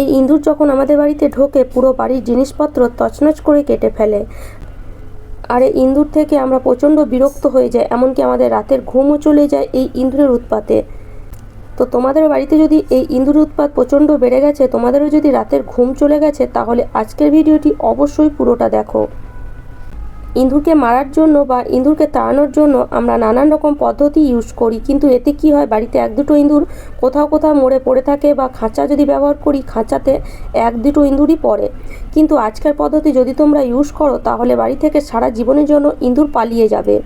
এই ইঁদুর যখন আমাদের বাড়িতে ঢোকে, পুরো বাড়ির জিনিসপত্র তছনছ করে কেটে ফেলে। আর এই ইঁদুর থেকে আমরা প্রচণ্ড বিরক্ত হয়ে যাই, এমনকি আমাদের রাতের ঘুমও চলে যায় এই ইঁদুরের উৎপাতে। তো তোমাদের বাড়িতে যদি এই ইঁদুর উৎপাত প্রচণ্ড বেড়ে গেছে, তোমাদেরও যদি রাতের ঘুম চলে গেছে, তাহলে আজকের ভিডিওটি অবশ্যই পুরোটা দেখো। ইঁদুরকে মারার জন্য বা ইঁদুরকে তাড়ানোর জন্য আমরা নানান রকম পদ্ধতি ইউজ করি। কিন্তু এতে কি হয়? বাড়িতে এক দুটো ইঁদুর কোথাও কোথাও মরে পড়ে থাকে বা খাঁচা যদি ব্যবহার করি, খাঁচাতে এক দুটো ইঁদুরই পড়ে। কিন্তু আজকের পদ্ধতি যদি তোমরা ইউজ করো, তাহলে বাড়ি থেকে সারা জীবনের জন্য ইঁদুর পালিয়ে যাবে।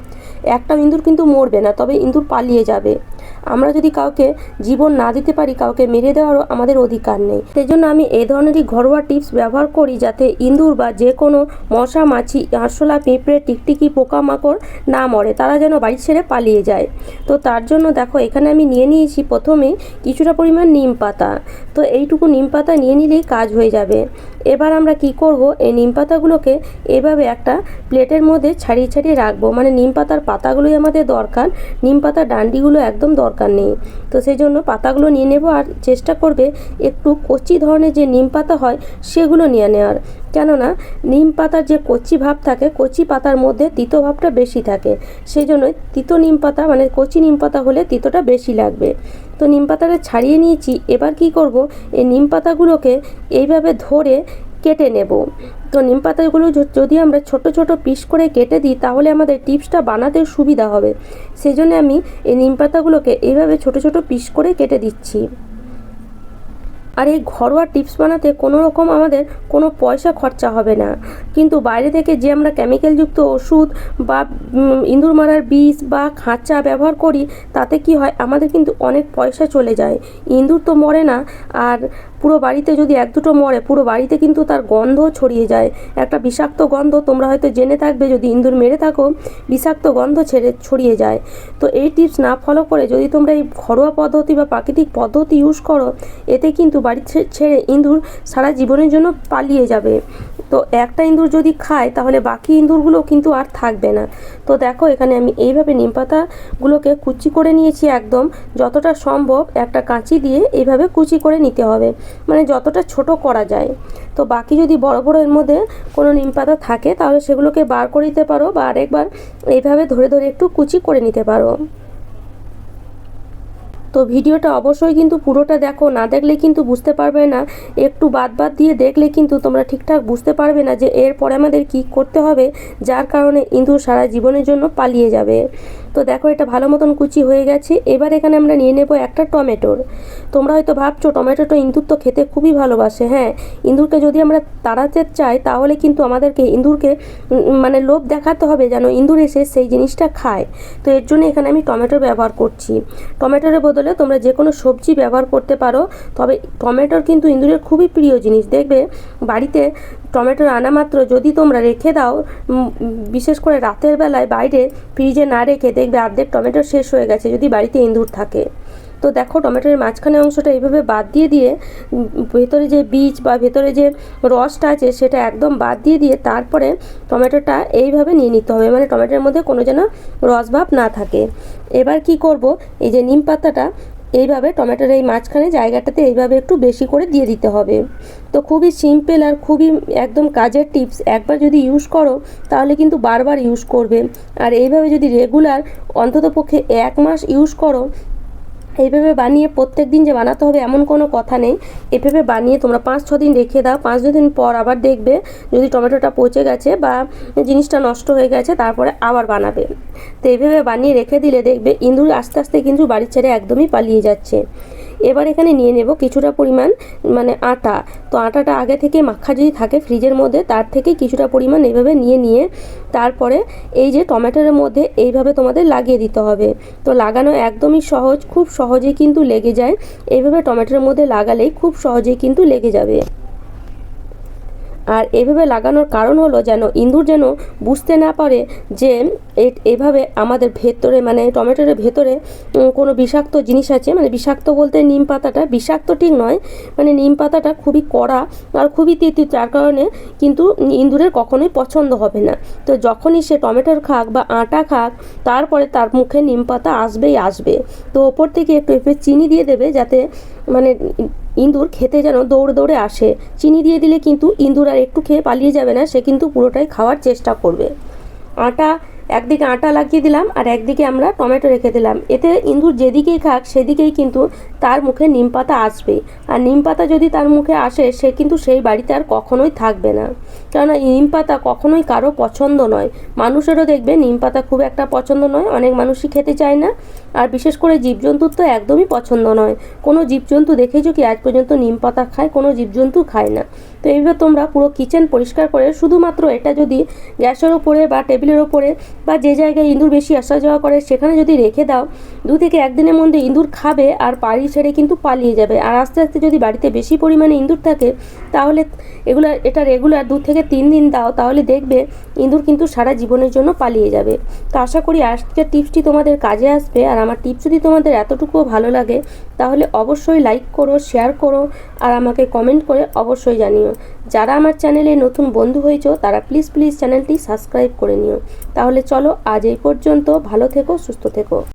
একটা ইঁদুর কিন্তু মরবে না, তবে ইঁদুর পালিয়ে যাবে। আমরা যদি কাউকে জীবন না দিতে পারি, কাউকে মেরে দেওয়ারও আমাদের অধিকার নেই। সেই জন্য আমি এই ধরনেরই ঘরোয়া টিপস ব্যবহার করি, যাতে ইঁদুর বা যে কোনো মশা, মাছি, আরশোলা, পিঁপড়ে, টিকটিকি, পোকামাকড় না মরে, তারা যেন বাড়ি ছেড়ে পালিয়ে যায়। তো তার জন্য দেখো, এখানে আমি নিয়ে নিয়েছি প্রথমে কিছুটা পরিমাণ নিম পাতা। তো এইটুকু নিম পাতা নিয়ে নিলেই কাজ হয়ে যাবে। এবার আমরা কি করব, এই নিম পাতাগুলোকে এভাবে একটা প্লেটের মধ্যে ছাড়িয়ে ছাড়িয়ে রাখব। মানে নিম পাতার পাতাগুলোই আমাদের দরকার। নিম পাতার ডান্ডিগুলো একদম দরকার নেই। তো সেই জন্য পাতাগুলো নিয়ে নেব আর চেষ্টা করবে একটু কচি ধরনের যে নিম পাতা হয়, সেগুলো নিয়ে নেওয়ার। কেননা নিম পাতার যে কচি ভাব থাকে, কচি পাতার মধ্যে তিতো ভাবটা বেশি থাকে। সেই জন্যই তিতো নিম পাতা মানে কচি নিম পাতা হলে তিতোটা বেশি লাগবে। তো নিম পাতাটা ছাড়িয়ে নিয়েছি, এবার কি করব, এই নিম পাতাগুলোকে এইভাবে ধরে কেটে নেব। তো নিম পাতাগুলো যদি আমরা ছোট ছোট পিস করে কেটে দিই, তাহলে আমাদের টিপসটা বানাতে সুবিধা হবে। সেই জন্য আমি এই নিম পাতাগুলোকে এইভাবে ছোট ছোট পিস করে কেটে দিচ্ছি। আর এই ঘরোয়া টিপস বানাতে কোনো রকম আমাদের কোনো পয়সা খরচা হবে না। কিন্তু বাইরে থেকে যে আমরা কেমিক্যালযুক্ত ওষুধ বা ইঁদুর মারার বিষ বা খাঁচা ব্যবহার করি, তাতে কি হয়, আমাদের কিন্তু অনেক পয়সা চলে যায়। ইঁদুর তো মরে না, আর পুরো বাড়িতে যদি এক দুটো মরে, পুরো বাড়িতে কিন্তু তার গন্ধ ছড়িয়ে যায়। একটা বিষাক্ত গন্ধ তোমরা হয়তো জেনে থাকবে, যদি ইঁদুর মেরে থাকো, বিষাক্ত গন্ধ ছেড়ে ছড়িয়ে যায়। তো এই টিপস না ফলো করে যদি তোমরা এই ঘরোয়া পদ্ধতি বা প্রাকৃতিক পদ্ধতি ইউজ করো, এতে কিন্তু বাড়ি ছেড়ে ইঁদুর সারা জীবনের জন্য পালিয়ে যাবে। তো একটা ইঁদুর যদি খায়, তাহলে বাকি ইঁদুরগুলো কিন্তু আর থাকবে না। তো দেখো, এখানে আমি এইভাবে নিম পাতাগুলোকে কুচি করে নিয়েছি একদম। যতটা সম্ভব একটা কাঁচি দিয়ে এইভাবে কুচি করে নিতে হবে। মানে যতটা ছোট করা যায়। তো বাকি যদি বড় বড় এর মধ্যে কোনো নিম পাতা থাকে, তাহলে সেগুলোকে বার করে দিতে পারো বা আরেকবার এইভাবে ধরে ধরে একটু কুচি করে নিতে পারো। তো ভিডিওটা অবশ্যই কিন্তু পুরোটা দেখো, না দেখলে কিন্তু বুঝতে পারবে না। একটু বাদ বাদ দিয়ে দেখলে কিন্তু তোমরা ঠিকঠাক বুঝতে পারবে না যে এরপরে আমাদের কি করতে হবে, যার কারণে ইঁদুর সারা জীবনের জন্য পালিয়ে যাবে। তো দেখো এটা ভালো মতন কুচি হয়ে গেছে। এবার এখানে আমরা নিয়ে নেব একটা টমেটোর। তোমরা হয়তো ভাবছ, টমেটোটা ইঁদুর তো খেতে খুবই ভালোবাসে হ্যাঁ। ইঁদুরকে যদি আমরা তাড়াতে চাই, তাহলে কিন্তু আমাদেরকে ইঁদুরকে মানে লোভ দেখাতে হবে যেন ইঁদুর এসে সেই জিনিসটা খায়। তো এর জন্য এখানে আমি টমেটো ব্যবহার করছি। টমেটোর বদলে তোমরা যে কোনো সবজি ব্যবহার করতে পারো, তবে টমেটোর কিন্তু ইঁদুরের খুবই প্রিয় জিনিস। দেখবে বাড়িতে টমেটোর আনা মাত্র, যদি তোমরা রেখে দাও বিশেষ করে রাতের বেলায় বাইরে ফ্রিজে না রেখে দেখবে অর্ধেক টমেটো শেষ হয়ে গেছে, যদি বাড়িতে ইঁদুর থাকে। তো দেখো, টমেটোর মাঝখানে অংশটা এইভাবে বাদ দিয়ে দিয়ে ভেতরে যে বীজ বা ভেতরে যে রসটা আছে, সেটা একদম বাদ দিয়ে দিয়ে তারপরে টমেটোটা এইভাবে নিয়ে নিতে হবে মানে টমেটোর মধ্যে কোনো যেন রসভাব না থাকে। এবার কি করব? এই যে নিম পাতাটা এইভাবে টমেটোর এই মাঝখানে জায়গাটাতে এইভাবে একটু বেশি করে দিয়ে দিতে হবে। তো খুবই সিম্পল আর খুবই একদম কাজের টিপস একবার যদি ইউজ করো, তাহলে কিন্তু বারবার ইউজ করবে। আর এইভাবে যদি রেগুলার অন্ততপক্ষে এক মাস ইউজ করো এইভাবে বানিয়ে প্রত্যেক দিন যে বানাতে হবে এমন কোনো কথা নেই। এভাবে বানিয়ে তোমরা পাঁচ, ছ দিন রেখে দাও। পাঁচ ছ দিন পর আবার দেখবে যদি টমেটোটা পচে গেছে বা জিনিসটা নষ্ট হয়ে গেছে, তারপরে আবার বানাবে। তো এইভাবে বানিয়ে রেখে দিলে দেখবে ইঁদুর আস্তে আস্তে কিন্তু বাড়ির ছেড়ে একদমই পালিয়ে যাচ্ছে। এবার এখানে নিয়ে নেব কিছুটা পরিমাণ মানে আটা। তো আটাটা আগে থেকে মাখা যদি থাকে ফ্রিজের মধ্যে, তার থেকে কিছুটা পরিমাণ এইভাবে নিয়ে নিয়ে, তারপরে এই যে টমেটোর মধ্যে এইভাবে তোমাদের লাগিয়ে দিতে হবে। তো লাগানো একদমই সহজ, খুব সহজেই কিন্তু লেগে যায়। এইভাবে টমেটোর মধ্যে লাগালেই খুব সহজেই কিন্তু লেগে যাবে। আর এভাবে লাগানোর কারণ হলো যেন ইঁদুর যেন বুঝতে না পারে যে এভাবে আমাদের ভেতরে মানে টমেটোর ভেতরে কোনো বিষাক্ত জিনিস আছে। মানে বিষাক্ত বলতে নিম পাতাটা। বিষাক্ত ঠিক নয়। মানে নিম পাতাটা খুবই কড়া আর খুবই তিতি, যার কারণে কিন্তু ইঁদুরের কখনোই পছন্দ হবে না। তো যখনই সে টমেটোর খাক বা আটা খাক, তারপরে তার মুখে নিম পাতা আসবেই আসবে। তো ওপর থেকে একটু একটু চিনি দিয়ে দেবে যাতে মানে ইঁদুর খেতে যেন দৌড়ে দৌড়ে আসে। চিনি দিয়ে দিলে কিন্তু ইঁদুর আর একটু খেয়ে পালিয়ে যাবে না, সে কিন্তু পুরোটাই খাওয়ার চেষ্টা করবে। আটা একদিকে আটা লাগিয়ে দিলাম আর একদিকে আমরা টমেটো রেখে দিলাম। এতে ইঁদুর যেদিকেই খাক, সেদিকেই কিন্তু তার মুখে নিম পাতা আসবে। আর নিম পাতা যদি তার মুখে আসে, সে কিন্তু সেই বাড়িতে আর কখনোই থাকবে না। কেননা নিম পাতা কখনোই কারও পছন্দ নয়। মানুষেরও দেখবে নিম পাতা খুব একটা পছন্দ নয়, অনেক মানুষই খেতে চায় না। আর বিশেষ করে জীবজন্তুর তো একদমই পছন্দ নয়। কোনো জীবজন্তু দেখেছ কি, আজ পর্যন্ত নিম পাতা খায়, কোনো জীবজন্তু খায় না। তো এইভাবে তোমরা পুরো কিচেন পরিষ্কার করে শুধুমাত্র এটা যদি গ্যাসের ওপরে বা টেবিলের ওপরে বা যে জায়গায় ইঁদুর বেশি আসা যাওয়া করে সেখানে যদি রেখে দাও, দু থেকে একদিনের মধ্যে ইঁদুর খাবে আর বাড়ি ছেড়ে কিন্তু পালিয়ে যাবে। আর আস্তে আস্তে যদি বাড়িতে বেশি পরিমাণে ইঁদুর থাকে, তাহলে এগুলো, এটা রেগুলার দু থেকে তিন দিন দাও, তাহলে দেখবে ইঁদুর কিন্তু সারা জীবনের জন্য পালিয়ে যাবে। তো আশা করি আজকের টিপসটি তোমাদের কাজে আসবে। আর আমার টিপস যদি তোমাদের এতটুকুও ভালো লাগে, তাহলে অবশ্যই লাইক করো শেয়ার করো, আর আমাকে কমেন্ট করে অবশ্যই জানিও। যারা আমার চ্যানেলে নতুন বন্ধু হয়েছ, তারা প্লিজ প্লিজ চ্যানেলটি সাবস্ক্রাইব করে নিও। তাহলে চলো আজ এই পর্যন্ত, ভালো থেকো, সুস্থ থেকো।